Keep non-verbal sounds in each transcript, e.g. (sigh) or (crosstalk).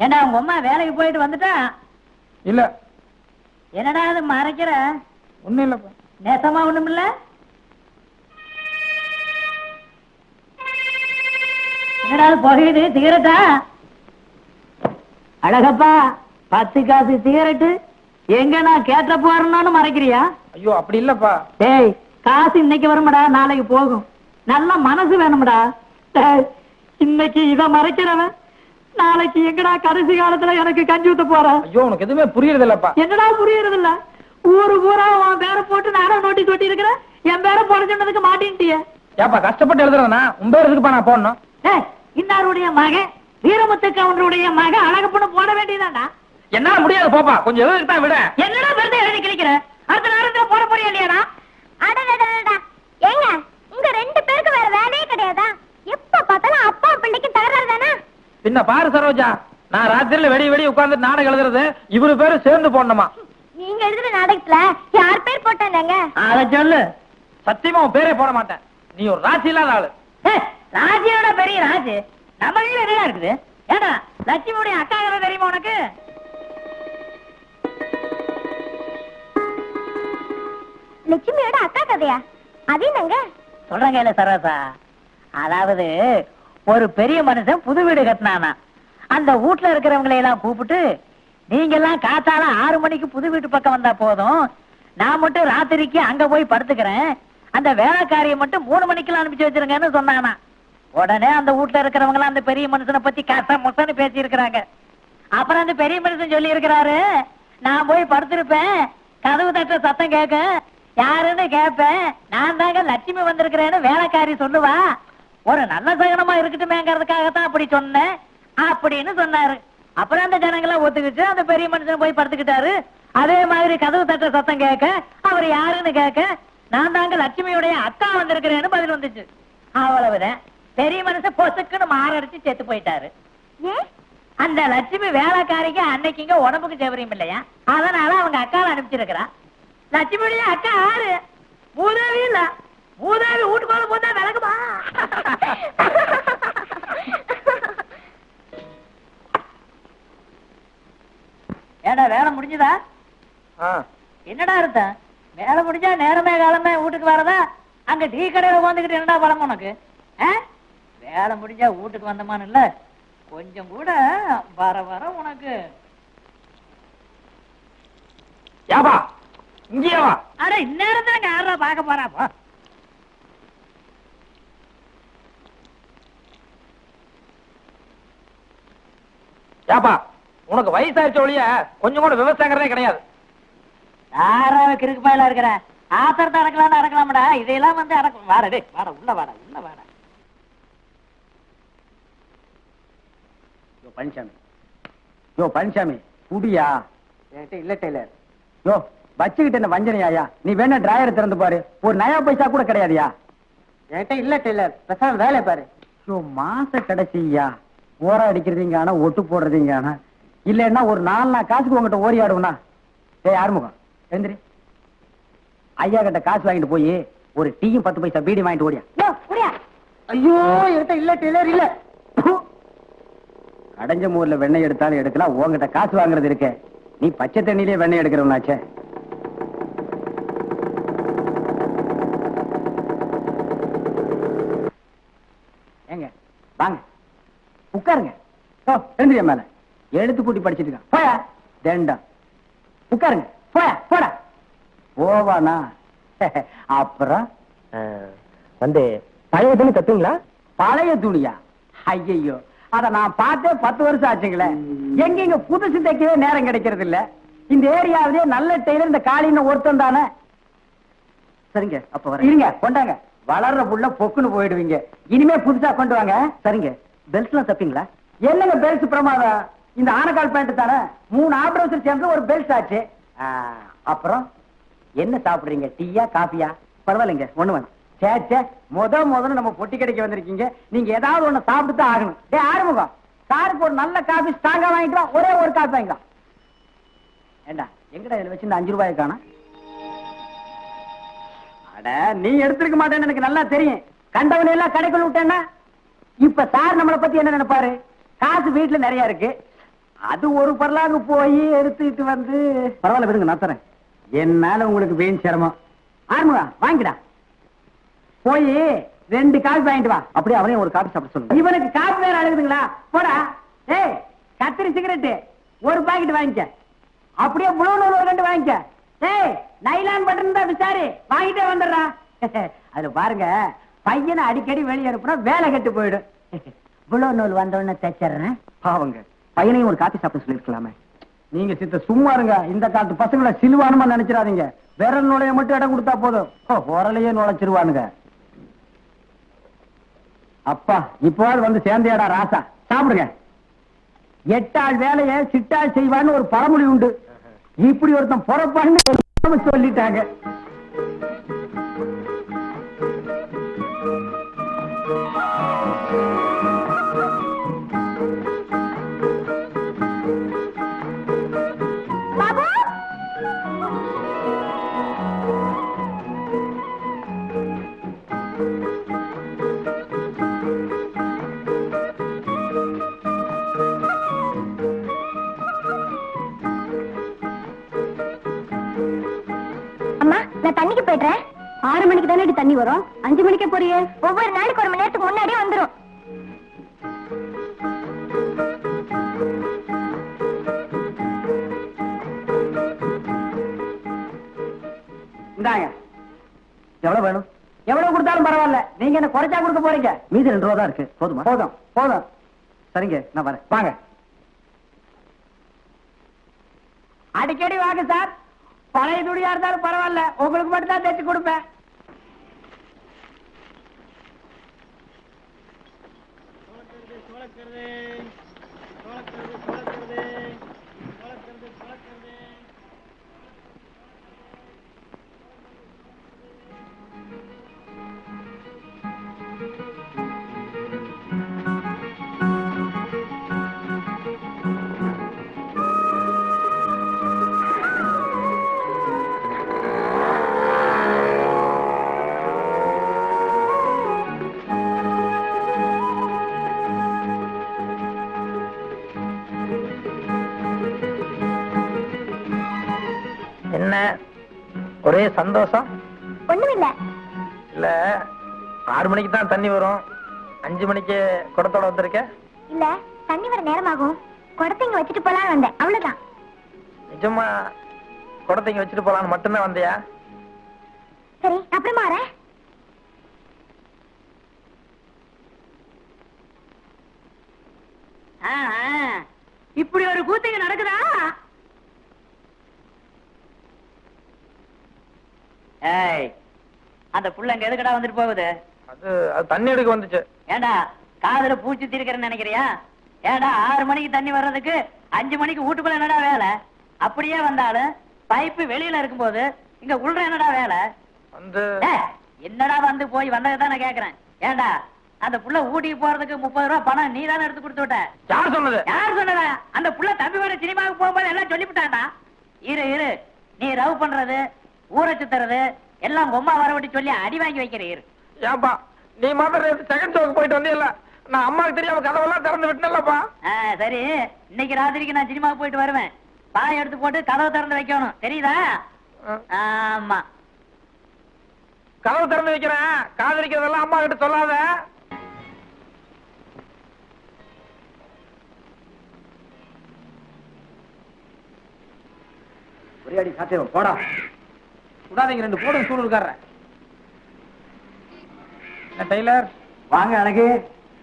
ஏண்டா உங்க அம்மா வேலைக்கு போயிட்டு வந்துட்டா? இல்ல. என்னடா அது மறைக்கிற? ஒண்ணும் இல்லப்பா நேசமா ஒண்ணும் இல்ல? என்னடா புகையுது சிகரெட்டா? அழகப்பா பத்து காசு சிகரெட்டு எங்க நான் கேட்ட போறேன்னு மறைக்கிறியா? ஐயோ அப்படி இல்லப்பா. டேய் காசு இன்னைக்கு வரும்டா நாளைக்கு போகும். நல்ல மனசு வேணும்டா. இன்னைக்கு இத மறைக்கிறவன். நாளைக்கு எங்கடா கடைசி காலத்துல எனக்கு கஞ்சி ஊத்த போற? ஐயோ உனக்கு எதுவுமே புரியுறது இல்லப்பா என்னடா புரியறது இல்ல ஊரு பூரா உன் பேரை போட்டு நானும் நோட்டீஸ் ஒட்டி இருக்கிறேன் என் பேரை போட சொன்னதுக்கு மாட்டேன்ட்டிய. ஏப்பா கஷ்டப்பட்டு எழுதுறதுனா உன் பேர் எதுக்குப்பா நான் போடணும். ஏய் இன்னாருடைய மகன்? வீரமுத்து கவுண்டருடைய மகன் அழகப்பண்ணு போட வேண்டியதாண்டா என்னால முடியாது போப்பா. கொஞ்சம் எழுதுக்கு தான் விட. என்னடா பெருதை எழுதி கிழிக்கிற? அடுத்த நேரத்துல போட போறியா இல்லையாடா? அடடடடடா. ஏங்க உங்க ரெண்டு பேருக்கு வேற வேலையே கிடையாதா எப்ப பார்த்தாலும் அப்பா பிள்ளைக்கு தகராறு தானே பின்ன பாரு சரோஜா நான் ராத்திரில வெடி வெடி உட்கார்ந்து நாடகம் எழுதுறது இவரு பேரு சேர்ந்து போடணுமா? நீங்க எழுதுற நாடகத்துல யார் பேர் போட்டாங்க அத சொல்லு. சத்தியமா உன் பேரே போட மாட்டேன். நீ ஒரு ராசி இல்லாத ஆளு. ஏய், ராஜியோட பெரிய ராஜு. நம்ம கையில என்ன இருக்குது? ஏடா லட்சுமியுடைய அக்கா கதை தெரியுமா உனக்கு? லட்சுமியோட அக்கா கதையா? அது என்னங்க? சொல்றேங்க இல்ல சரோசா அதாவது ஒரு பெரிய மனுஷன் புது வீடு கட்டினானா. அந்த வீட்ல இருக்கிறவங்களை எல்லாம் கூப்பிட்டு நீங்க எல்லாம் காத்தால ஆறு மணிக்கு புது வீட்டு பக்கம் வந்தா போதும். நான் மட்டும் ராத்திரிக்கு அங்க போய் படுத்துக்கிறேன். அந்த வேலைக்காரியை மட்டும் மூணு மணிக்கெல்லாம் அனுப்பிச்சு வச்சிருங்கன்னு சொன்னானா. உடனே அந்த வீட்ல இருக்கிறவங்க அந்த பெரிய மனுஷனை பத்தி கச முசன்னு பேசி இருக்கிறாங்க அப்புறம் அந்த பெரிய மனுஷன் சொல்லி இருக்கிறாரு நான் போய் படுத்திருப்பேன். கதவு தட்ட சத்தம் கேட்க. யாருன்னு கேட்பேன். நான் தாங்க லட்சுமி வந்திருக்கிறேன்னு வேலைக்காரி சொல்லுவா. ஒரு நல்ல சகனமா இருக்கட்டுமேங்கிறதுக்காகத்தான் அப்படி சொன்னேன். அப்படின்னு சொன்னாரு. அப்புறம் அந்த ஜனங்களாம் ஒத்துக்கிட்டு அந்த பெரிய மனுஷன் போய் படுத்துக்கிட்டாரு. அதே மாதிரி கதவு தட்டுற சத்தம் கேட்க அவர் யாருன்னு கேட்க நான் தாங்க லட்சுமியுடைய அக்கா வந்திருக்கிறேன்னு பதில் வந்துச்சு. அவ்வளவுதான். பெரிய மனுஷன் பொசுக்குன்னு மாரடிச்சு செத்து போயிட்டாரு. அந்த லட்சுமி வேலைக்காரிக்கு அன்னைக்குங்க உடம்புக்கு சௌகரியம் இல்லையா? அதனால அவங்க அக்காவை அனுப்பிச்சிருக்கிறா. லட்சுமியுடைய அக்கா ஆறு? மூதாவி இல்ல மூதாவி வீட்டுக்குள்ள போதா விளக்குமா? ஏடா வேலை முடிஞ்சதா? என்னடா அர்த்தம்? வேலை முடிஞ்சா நேரமே காலமே வீட்டுக்கு வரதா? அங்க டீ கடையில உட்காந்துக்கிட்டு என்னடா பழம் உனக்கு? வேலை முடிஞ்சா வீட்டுக்கு வந்தமான்னு இல்ல. கொஞ்சம் கூட வர வர உனக்கு. ஏப்பா இங்கேயே அட இந்நேரத்துல யாரா பார்க்க போறாப்பா ஏப்பா உனக்கு வயசாயிருச்ச ஒழிய கொஞ்சம் கூட விவசாயங்கிறதே கிடையாது. யாராவது கிறுக்கு பயலா இருக்கிற? ஆத்திரத்தை அடக்கலாம்னு அடக்கலாம்டா. இதையெல்லாம் வந்து அடக்கும் வாடா டேய் வாடா உள்ள வாடா உள்ள வாடா. யோ பழனிசாமி யோ பழனிசாமி குடியா? என்கிட்ட இல்ல டெய்லர். யோ வச்சுக்கிட்டு என்ன வஞ்சனையாயா? நீ வேணா டிராயரை திறந்து பாரு. ஒரு நயா பைசா கூட கிடையாதுயா? என்கிட்ட இல்ல டெய்லர். பேசாம வேலை பாரு. யோ மாச கடைசியா? ஓர அடிக்கிறதீங்க ஆனா ஒட்டு போடுறதீங்க ஆனா இல்லைன்னா ஒரு நாலு நாள் காசுக்கு உங்ககிட்ட ஓரி ஆடுவனா ஏய் ஆறுமுகம் எழுந்திரி. ஐயா கிட்ட காசு வாங்கிட்டு போய் ஒரு டீயும் பத்து பைசா பீடி வாங்கிட்டு ஓடியா. ஐயோ என்கிட்ட இல்ல டெய்லர் இல்ல. கடைஞ்ச மூர்ல வெண்ணெய் எடுத்தாலும் எடுக்கலாம் உங்ககிட்ட காசு வாங்குறது இருக்கே. நீ பச்சை தண்ணியிலே வெண்ணெய் எடுக்கிறவனாச்சே. ஏங்க வாங்க. உட்காருங்க. ஓ எழுந்திரியா மேல. எழுத்து கூட்டி படிச்சிட்டு இருக்கான். போயா? தேண்டா. உட்காருங்க. போயா? போடா. போவானா? (laughs) அப்புறம்? வந்து பழைய துணி தத்துங்களா பழைய துணியா? ஐயையோ. அத நான் பார்த்தே பத்து வருஷம் ஆச்சுங்களே. எங்கெங்க புதுசு தைக்கவே நேரம் கிடைக்கிறது இல்ல. இந்த ஏரியாவிலே நல்ல டெய்லர் இந்த காலின்னு ஒருத்தன் தானே. சரிங்க அப்ப இருங்க. கொண்டாங்க. வளர்ற புள்ள பொக்குன்னு போயிடுவீங்க. இனிமே புதுசா கொண்டு வாங்க. சரிங்க. பெல்ட்லாம் தப்பிங்களா? என்னங்க பெல்ட் பிரமாதம்? இந்த ஆனக்கால் பேண்ட் தானே? மூணு ஆபரேஷன் சேர்ந்து ஒரு பெல்ட் ஆச்சு. அப்புறம்? என்ன சாப்பிடுறீங்க? டீயா காஃபியா? பரவாயில்லைங்க ஒண்ணு வேணாம். சே சே முத முதல்ல நம்ம பொட்டி கடைக்கு வந்திருக்கீங்க. நீங்க ஏதாவது ஒண்ணு சாப்பிட்டு தான் ஆகணும். டே ஆறுமுகம். சாருக்கு ஒரு நல்ல காஃபி ஸ்ட்ராங்கா வாங்கிக்கலாம் ஒரே ஒரு காஃபி வாங்கிக்கலாம். ஏண்டா எங்கடா இதுல வச்சு இந்த அஞ்சு ரூபாய் காணும்? அட நீ எடுத்துருக்க மாட்டேன்னு எனக்கு நல்லா தெரியும். கண்டவனை எல்லாம் கடைக்குள்ள விட்டேன்னா இப்ப சார் நம்மளை பத்தி என்ன நினைப்பாரு? காசு வீட்டுல நிறைய இருக்கு. அது ஒரு பரலாங்க போய் எடுத்துக்கிட்டு வந்து பரவாயில்ல விடுங்க நான் தரேன். என்னால உங்களுக்கு வீண் சிரமம். ஆறுமுகா வாங்கிடா. போய் ரெண்டு காபி வாங்கிட்டு வா. அப்படியே அவனையும் ஒரு காபி சாப்பிட சொல்லுங்க. இவனுக்கு காபி வேற அழுகுதுங்களா? போடா. ஏய் கத்திரி சிகரெட்டு. ஒரு பாக்கெட் வாங்கிக்க. அப்படியே முழு நூல் ஒரு ரெண்டு வாங்கிக்க. ஏய் நைலான் பட்டன் தான் விசாரி. வாங்கிட்டே வந்துடுறா. (laughs) அதுல பாருங்க பையனை அடிக்கடி வெளியே அனுப்புனா வேலை கெட்டு போயிடும். புளோ நூல் வந்தோடனே தைச்சிடுறேன். பாவங்க பையனையும் ஒரு காபி சாப்பிட சொல்லிருக்கலாமே நீங்க சித்த சும்மா இருங்க. இந்த காலத்து பசங்களை சிலுவானுமா நினைச்சிடாதீங்க. விரல் நுழைய மட்டும் இடம் கொடுத்தா போதும். உரலையே நுழைச்சிருவானுங்க. அப்பா இப்போது வந்து சேர்ந்தியாடா ராசா. சாப்பிடுங்க. எட்டாள் வேலையை சிட்டாள் செய்வான்னு ஒரு பழமொழி உண்டு. இப்படி ஒருத்தன் பொறப்பான்னு சொல்லிட்டாங்க. வரும். அஞ்சு மணிக்கே போறியே? ஒவ்வொரு நாளைக்கு ஒரு மணி நேரத்துக்கு முன்னாடியே வந்துரும். இந்தாங்க. எவ்வளவு வேணும்? எவ்வளவு கொடுத்தாலும் பரவாயில்ல. நீங்க என்ன குறைச்சா கொடுக்க போறீங்க? மீதி ரெண்டு ரூபா தான் இருக்கு. போதுமா? போதும். போதும். சரிங்க நான் வரேன். வாங்க. அடிக்கடி வாங்க சார். பழைய துணியா இருந்தாலும் பரவாயில்ல. உங்களுக்கு மட்டும் தான் தைச்சு கொடுப்பேன். என்ன சந்தோஷம்? ஒண்ணுமில்ல. இல்ல ஆறு மணிக்கு தான் தண்ணி வரும். அஞ்சு மணிக்கு குடத்தோட வந்திருக்க? இல்ல தண்ணி வர நேரமாகும். குடத்தை இங்க வச்சுட்டு போலான்னு வந்தேன். அவ்வளவுதான். நிஜமா குடத்தை இங்க வச்சுட்டு போலான்னு மட்டும்தான் வந்தியா? சரி அப்புறமா வரேன் இப்படி ஒரு கூத்துக்கு நடக்குதா? ஏய் அந்த புள்ள அங்க எதுக்கடா வந்துட்டு போகுது? அது தண்ணி எடுக்க வந்துச்சு. ஏண்டா காதுல பூச்சி திருக்கிறேன்னு நினைக்கிறியா? ஏண்டா ஆறு மணிக்கு தண்ணி வர்றதுக்கு அஞ்சு மணிக்கு வீட்டுக்குள்ள என்னடா வேலை? அப்படியே வந்தாலும் பைப்பு வெளியில இருக்கும்போது இங்க உள்ள என்னடா வேலை? வந்து என்னடா வந்து போய் வந்ததை நான் கேக்குறேன். ஏண்டா அந்த புள்ள ஊட்டிக்கு போறதுக்கு முப்பது ரூபா பணம் நீ தானே எடுத்து கொடுத்து விட்ட? யார் சொன்னது? யார் சொன்னதா? அந்த புள்ள தம்பி வர சினிமாவுக்கு போகும்போது எல்லாம் சொல்லிவிட்டான்டா. இரு இரு நீ ரவ் பண்றது ஊரை சுத்துறது எல்லாம் உம்மா வரவட்டி சொல்லி அடி வாங்கி வைக்கிற இரு ஏன்பா நீ மாத்திரம் செகண்ட் ஷோக்கு போயிட்டு வந்தியல்ல நான் அம்மாவுக்கு தெரியாம கதவெல்லாம் திறந்து விட்டேன்லப்பா ஆ, சரி. இன்னைக்கு ராத்திரிக்கு நான் சினிமாவுக்கு போயிட்டு வருவேன். பாய் எடுத்து போட்டு கதவை திறந்து வைக்கணும். தெரியுதா? ஆமா. கதவு திறந்து வைக்கிறேன். காதலிக்கிறதெல்லாம் அம்மா கிட்ட சொல்லாத. ஒரே அடி சாத்தியம்? போடா. விடாதீங்க ரெண்டு போடுங்க சூடு இருக்காரன் என்ன டெய்லர்? வாங்க அழகு.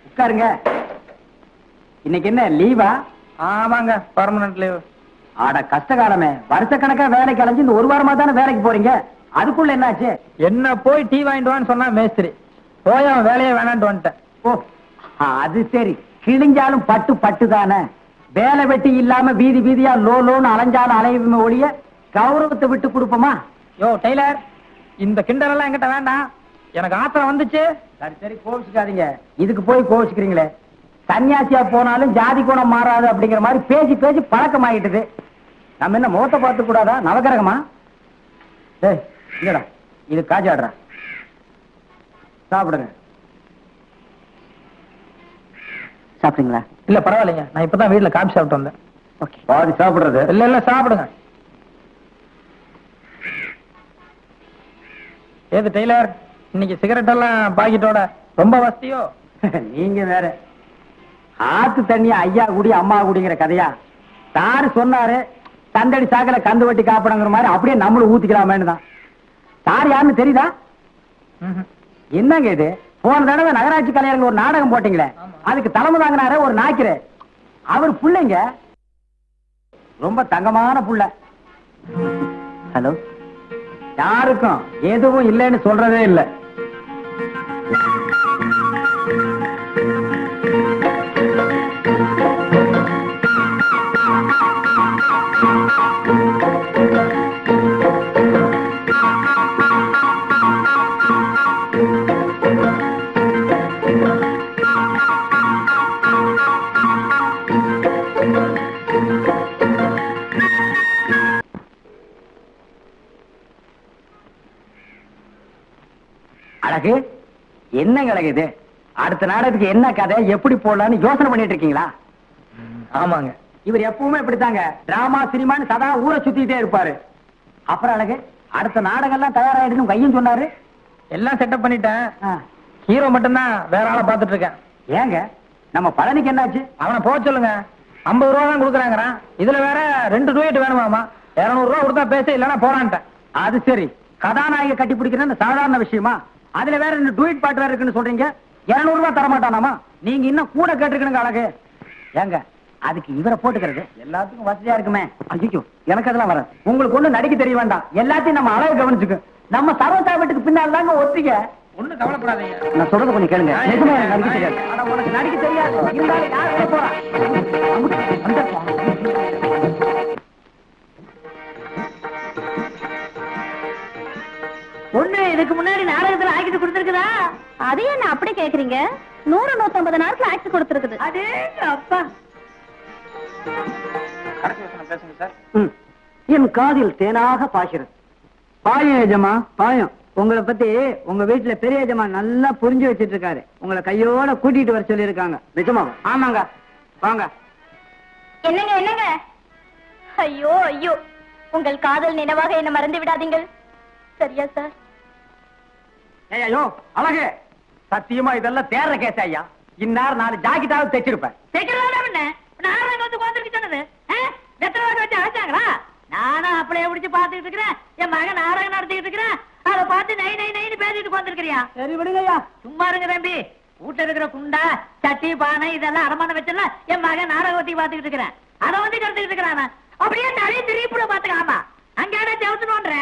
உட்காருங்க. இன்னைக்கு என்ன லீவா? ஆமாங்க பர்மனன்ட் லீவ் ஆட கஷ்டகாலமே. வருஷக்கணக்கா வேலைக்கு அலைஞ்சு இந்த ஒரு வாரமா தானே வேலைக்கு போறீங்க? அதுக்குள்ள என்னாச்சு? என்ன போய் டீ வாங்கிட்டு வான்னு சொன்னா மேஸ்திரி. போய் அவன் வேலையே வேணான்ட்டு வந்துட்டேன். ஓ அது சரி. கிழிஞ்சாலும் பட்டு பட்டு தானே. வேலை வெட்டி இல்லாம வீதி வீதியா லோ லோன்னு அலைஞ்சாலும் அலையுமே ஒழிய கௌரவத்தை விட்டு கொடுப்போமா? யோ டெய்லர் இந்த கிண்டல் எல்லாம் என்கிட்ட வேண்டாம். எனக்கு ஆத்திரம் வந்துச்சு. சரி சரி கோவிச்சுக்காதீங்க. இதுக்கு போய் கோவிச்சுக்கிறீங்களே. சன்னியாசியா போனாலும் ஜாதி குணம் மாறாது அப்படிங்கிற மாதிரி பேசி பேசி பழக்கமாயிட்டுது. நம்ம என்ன முகத்தை பார்த்து கூடாதா? நவகிரகமா ஏய் இல்லடா இது காஜாடுறா சாப்பிடுங்க. சாப்பிட்டீங்களா? இல்ல பரவாயில்லைங்க. நான் இப்பதான் வீட்டுல காபி சாப்பிட்டு வந்தேன். ஓகே. பாதி சாப்பிடுறது. இல்ல இல்ல சாப்பிடுங்க. ஏது டெய்லர்? இன்னைக்கு சிகரெட் எல்லாம் பாக்கெட்டோட ரொம்ப வசதியோ? (laughs) நீங்க வேற. ஆத்து தண்ணி ஐயா குடி அம்மா குடிங்கிற கதையா? சாரு சொன்னாரு தந்தடி சாக்கல கந்து வட்டி காப்பிடங்கிற மாதிரி அப்படியே நம்மளும் ஊத்திக்கலாமேன்னு தான். சார் யாருன்னு தெரியுதா. என்னங்க இது? போன தடவை நகராட்சி கலைஞர்கள் ஒரு நாடகம் போட்டீங்களே? அதுக்கு தலைமை தாங்கினாரு ஒரு நாய்க்கிற அவர் புள்ளைங்க. ரொம்ப தங்கமான புள்ள. ஹலோ? யாருக்கும் எதுவும் இல்லைன்னு சொல்றதே இல்ல. அழகு இது? அடுத்த நாடகத்துக்கு என்ன கதை? எப்படி போடலாம்னு யோசனை பண்ணிட்டு இருக்கீங்களா? ஆமாங்க. இவர் எப்பவுமே இப்படித்தாங்க. டிராமா சினிமான்னு சதா ஊரை சுத்திட்டே இருப்பாரு. அப்புறம் அழகு அடுத்த நாடகம் எல்லாம் தயாராயிடுன்னு கையும் சொன்னாரு? எல்லாம் செட்டப் பண்ணிட்டேன். ஹீரோ மட்டும்தான் வேற ஆளை பாத்துட்டு இருக்கேன் ஏங்க நம்ம பழனிக்கு என்னாச்சு? அவனை போக சொல்லுங்க. ஐம்பது ரூபா தான் கொடுக்குறாங்கிறான். இதுல வேற ரெண்டு டூயட் வேணுமாமா இருநூறு ரூபா கொடுத்தா பேச இல்லைன்னா போறான்ட்டேன் அது சரி. கதாநாயக கட்டி பிடிக்கிறது சாதாரண விஷயமா? அதுல வேற ரெண்டு டூயிட் பாட்டு வேற இருக்குன்னு சொல்றீங்க. 200 ரூபாய் தர மாட்டானாமா? நீங்க இன்னும் கூட கேட்டிருக்கணுங்க அழகு. ஏங்க அதுக்கு இவரை போட்டுக்கிறது எல்லாத்துக்கும் வசதியா இருக்குமே. ஐயோ எனக்கு அதெல்லாம் வர உங்களுக்கு ஒண்ணு நடிக்க தெரிய வேண்டாம். எல்லாத்தையும் நம்ம அழகு கவனிச்சுக்கு. நம்ம சர்வசா வீட்டுக்கு பின்னால் தாங்க ஒத்திக்க ஒண்ணும் கவலைப்படாதீங்க. நான் சொல்றது கொஞ்சம் கேளுங்க. நிஜமா நடிக்க தெரியாது. ஆனா உனக்கு நடிக்க தெரியாது. இருந்தாலும் யார் போறா இதுக்கு முன்னாடி நாடகத்துல ஆக்கிட்டு கொடுத்துருக்குதா? அதையே என்ன அப்படி கேக்குறீங்க? நூறு நூத்தம்பது நேரத்துல ஆக்ட் கொடுத்துருக்குது. அதே அப்பா? ம். என் காதில் தேனாக பாய்கிறது. பாயம் எஜமா பாயம். உங்களை பத்தி உங்க வீட்டுல பெரிய எஜமா நல்லா புரிஞ்சு வச்சிட்டு இருக்காரு உங்களை கையோட கூட்டிட்டு வர சொல்லி இருக்காங்க நிஜமா? ஆமாங்க. வாங்க. என்னங்க என்னங்க? ஐயோ ஐயோ. உங்கள் காதல் நினைவாக என்ன மறந்து விடாதீங்கள். சரியா சார்? ஐயோ அழகு. சத்தியமா இதெல்லாம் தேர்ற கேஸ் ஐயா. இந்நேரம் நாலு ஜாக்கெட்டாவது தைச்சிருப்பேன் தைக்கிறதா என்ன? நாடகம் வந்து உட்காந்துருக்கு சொன்னது. வாக்கு வச்சு அழைச்சாங்களா? நானும் அப்படியே பிடிச்சு பாத்துக்கிட்டு இருக்கிறேன். என் மகன் நாடகம் நடத்திக்கிட்டு இருக்கிறேன். அதை பார்த்து நை நை நைன்னு பேசிட்டு உட்காந்துருக்கிறியா சரி விடுங்க ஐயா சும்மா இருங்க தம்பி. வீட்டுல இருக்கிற குண்டா சட்டி பானை இதெல்லாம் அரமான வச்சல என் மகன் நாடகத்தை பாத்துக்கிட்டு இருக்கிறேன். அதை வந்து கருத்துக்கிட்டு இருக்கிறான்? அப்படியே நிறைய திருப்பிட பாத்துக்காமா அங்கேடா செவத்துனோன்ற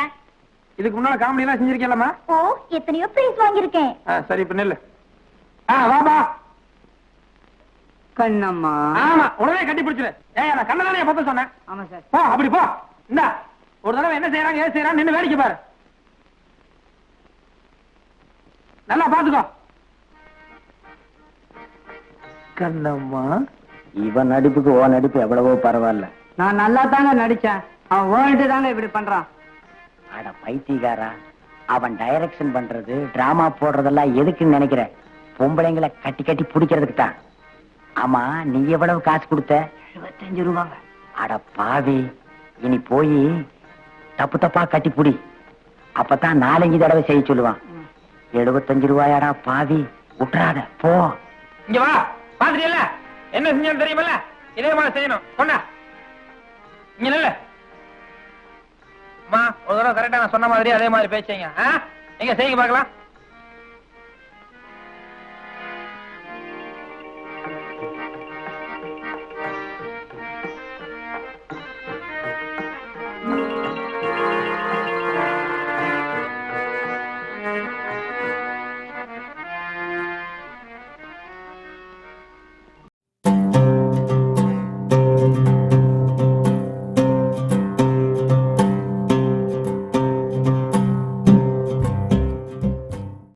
இதுக்கு முன்னால காமெடி எல்லாம் செஞ்சிருக்கலாமா ஓ எத்தனையோ பிரைஸ் வாங்கியிருக்கேன். சரி இப்ப நெல்லு. ஆ வாபா கண்ணம்மா. ஆமா உடனே கட்டி பிடிச்சிரு. ஏய் நான் கண்ண தானே பத்த சொன்னேன். ஆமா சார். போ அப்படி போ. இந்தா ஒரு தடவை என்ன செய்யறாங்க ஏது செய்யறாங்க நின்னு வேடிக்கை பாரு. நல்லா பாத்துக்கோ கண்ணம்மா. இவன் நடிப்புக்கு ஓ நடிப்பு எவ்வளவோ பரவாயில்ல. நான் நல்லா தாங்க நடிச்சேன். அவன் ஓடிட்டு தாங்க இப்படி பண்றான். அட பைத்தியக்காரா. அவன் டைரக்ஷன் பண்றது டிராமா போடுறதெல்லாம் எதுக்குன்னு நினைக்கிற. பொம்பளைங்களை கட்டி கட்டி பிடிக்கிறதுக்கு தான். ஆமா நீ எவ்வளவு காசு கொடுத்த? இருபத்தஞ்சு ரூபாங்க. அட பாவி. இனி போய் தப்பு தப்பா கட்டி புடி. அப்பதான் நாலஞ்சு தடவை செய்ய சொல்லுவான். எழுபத்தஞ்சு ரூபாயாடா பாவி. விட்டுறாத போ. இங்க வா பாத்துட்டியல்ல என்ன செஞ்சேன்னு தெரியுமல்ல? இதே மாதிரி செய்யணும். கொண்டா. இங்க நில்லு. அம்மா ஒரு தடவை கரெக்டா நான் சொன்ன மாதிரி அதே மாதிரி பேசுங்க நீங்க செய்யுங்க பாக்கலாம்